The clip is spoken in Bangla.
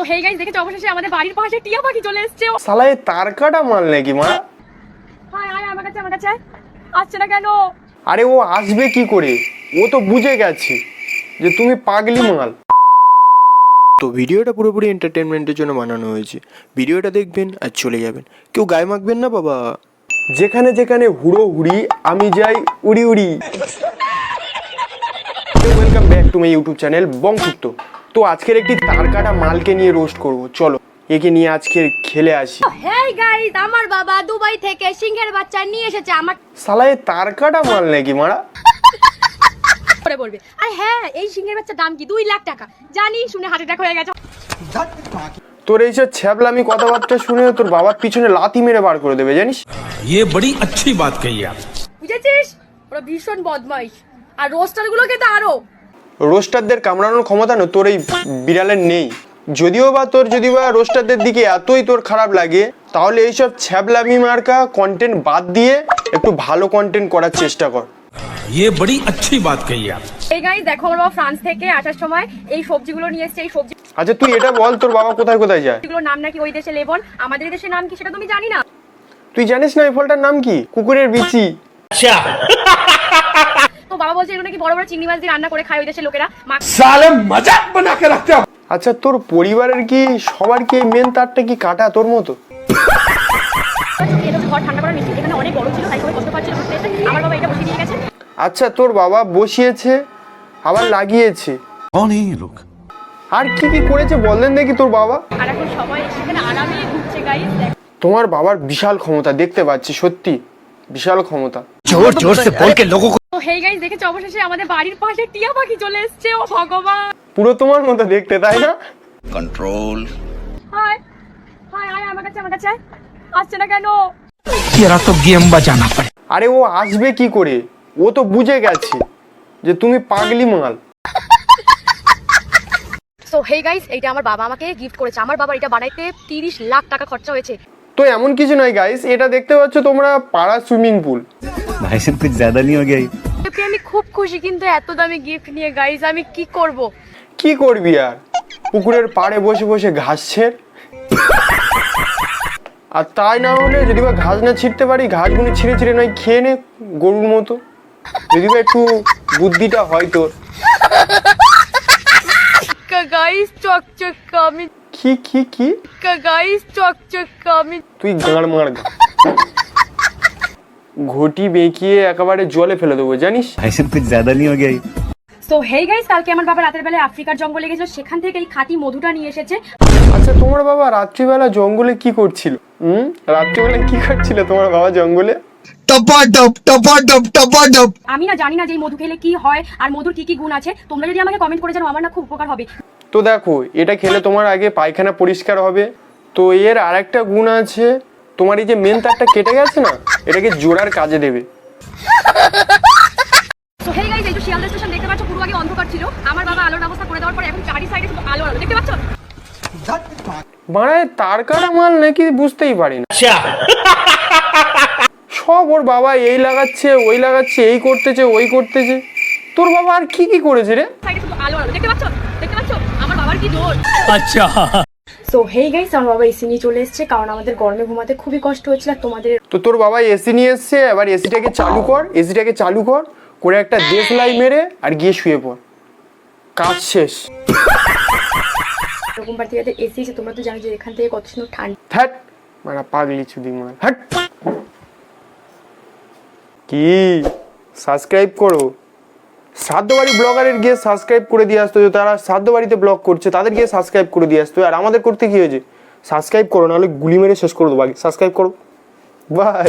তো হেই গাইস দেখেছ? অবশেষে আমাদের বাড়ির পাশে টিয়া পাখি চলে এসেছে। তার কাটা মাল নাকি মা? হাই হাই আমার কাছে আমার কাছে আসছে না কেন? আরে ও আসবে কি করে? ও তো বুঝে গেছে যে তুমি পাগলি মাল। তো ভিডিওটা পুরোপুরি এন্টারটেনমেন্টের জন্য বানানো হয়েছে। ভিডিওটা দেখবেন আর চলে যাবেন। কেউ গায়ে মাখবেন না বাবা? যেখানে যেখানে হুড়ো হুড়ি আমি যাই উড়ি উড়ি। Welcome back to my YouTube channel বংশুক্ত তো আজকের একটি তার কাটা মালকে নিয়ে রোস্ট করব চলো একে নিয়ে আজকে খেলে আসি হেই গাইস আমার বাবা দুবাই থেকে সিংহের বাচ্চা নিয়ে এসেছে আমার সালাই তার কাটা মাল নাকি মারা করে বলবে আর হ্যাঁ এই সিংহের বাচ্চার দাম কি দুই লাখ টাকা জানি শুনে হার্ট অ্যাটাক হয়ে গেছে তোর এইসব ছ্যাবলামি কথাবার্তা শুনে তোর বাবার পিছনে লাথি মেরে বার করে দেবে জানিস ये बड़ी अच्छी बात कही आप বুঝেছিস ওরা ভীষণ বদমাইশ আর রোস্টার গুলোকে তো আরো রোস্টারদের কামড়ানোর ক্ষমতা না তোর এই বিড়ালের নেই যদিও বা তোর যদি বা রোস্টারদের দিকে এতই তোর খারাপ লাগে তাহলে এইসব ছ্যাবলামি মার্কা কন্টেন্ট বাদ দিয়ে একটু ভালো কন্টেন্ট করার চেষ্টা কর ये बड़ी अच्छी बात कही आप এই গাইস দেখো আমার বাবা ফ্রান্স থেকে আসার সময় এই সবজিগুলো নিয়ে এসেছে এই আচ্ছা তুই এটা বল তোর বাবা কোথায় কোথায় যায় সবজিগুলোর নাম নাকি ওই দেশে লেবন আমাদের দেশের নাম কি সেটা তুমি জানি না তুই জানিস না এই ফলটার নাম কি কুকুরের বিচি তো বাবা বলছে এগুলো নাকি বড় বড় চিংড়ি মাছ দিয়ে রান্না করে খায় ওই দেশের লোকেরা। সালে মজাক বানাকে আচ্ছা তোর পরিবারের কি সবার কি মেন তারটা কি কাটা তোর মতো? আচ্ছা তোর বাবা বসিয়েছে আবার লাগিয়েছে। অনেক। লোক আর কি কি করেছে বললেন দেখি তোর বাবা। তোমার বাবার বিশাল ক্ষমতা দেখতে পাচ্ছি সত্যি বিশাল ক্ষমতা। জোর জোর সে বল কে লোগো তো হে গাইস দেখেছ? অবশেষে আমাদের বাড়ির পাশে টিয়া পাখি চলে এসেছে। ও ভগবান। পুরো তোমার মতো দেখতে তাই না? কন্ট্রোল হাই হাই আয় আমার কাছে আমার কাছে। আসছে না কেন? এরা তো গেম বাজানা পারে আরে ও আসবে কি করে? ও তো বুঝে গেছে যে তুমি পাগলি মাল। সো হে গাইস এটা আমার বাবা আমাকে গিফট করেছে। আমার বাবার এটা বানাইতে 30 লাখ টাকা খরচা হয়েছে। তো এমন কিছু নয় গাইস এটা দেখতে পাচ্ছ তোমরা পাড়া সুইমিং পুল। भाई साहब कुछ ज्यादा नहीं हो गया ये? এতে আমি খুব খুশি কিন্তু এত দামি গিফট নিয়ে গাইস আমি কি করব কি করবি আর পুকুরের পাড়ে বসে বসে ঘাস ছেড় আর তাই না হলে যদি বা ঘাস না ছিঁড়তে পারি ঘাসগুলো ছিঁড়ে ছিঁড়ে নয় খেয়ে নে গরুর মতো যদি বা একটু বুদ্ধিটা হয় তোর গাইস চকচক আমি কি কি কি গাইস চকচক আমি তুই গাঁড় মার গা। ঘটি বেঁকিয়ে একেবারে জলে ফেলে দেবো জানিস भाई साहब कुछ ज्यादा नहीं हो गया ये? সো হেই গাইস কালকে আমার বাবা রাতের বেলায় আফ্রিকার জঙ্গলে গেছিল সেখান থেকে এই খাঁটি মধুটা নিয়ে এসেছে আচ্ছা তোমার বাবা রাত্রিবেলা জঙ্গলে কি করছিল হুম রাত্রিবেলা কি করছিল তোমার বাবা জঙ্গলে আমি না জানি না যে এই মধু খেলে কি হয় আর মধুর কি কি গুণ আছে তোমরা যদি আমাকে কমেন্ট করে জানো আমার না খুব উপকার হবে তো দেখো এটা খেলে তোমার আগে পায়খানা পরিষ্কার হবে তো এর আরেকটা গুণ আছে তোমার এই যে মেন তারটা কেটে গেছে না এটাকে জোড়ার কাজে দেবে। মানে তার মাল নাকি বুঝতেই না। আচ্ছা। সব ওর বাবা এই লাগাচ্ছে ওই লাগাচ্ছে এই করতেছে ওই করতেছে। তোর বাবা আর কি কি করেছে রে? দেখতে পাচ্ছ? দেখতে পাচ্ছ? আমার বাবার কি আচ্ছা। সো হেই গাইস আমার বাবা এসি নিয়ে চলে এসেছে কারণ আমাদের গরমে ঘুমাতে খুবই কষ্ট হচ্ছিল আর তোমাদের তো তোর বাবা এসি নিয়ে এসছে এবার এসিটাকে চালু কর এসিটাকে চালু কর করে একটা দেশলাই মেরে আর গিয়ে শুয়ে পড়। কাজ শেষ। এরকম বাড়িতে যাদের এসি আছে তোমরা তো জানো যে এখান থেকে কত সুন্দর ঠান্ডা। হ্যাট মানে পাগলি চুদি মার হ্যাট কি? সাবস্ক্রাইব করো। শ্রাদ্ধ বাড়ি ব্লগারের গিয়ে সাবস্ক্রাইব করে দিয়ে আসতো তারা শ্রাদ্ধবাড়িতে ব্লগ করছে, তাদের গিয়ে সাবস্ক্রাইব করে দিয়ে আসতো। আর আমাদের করতে কি হয়েছে? সাবস্ক্রাইব করো, নাহলে গুলি মেরে শেষ করে দেবো। আগে সাবস্ক্রাইব করো। বাই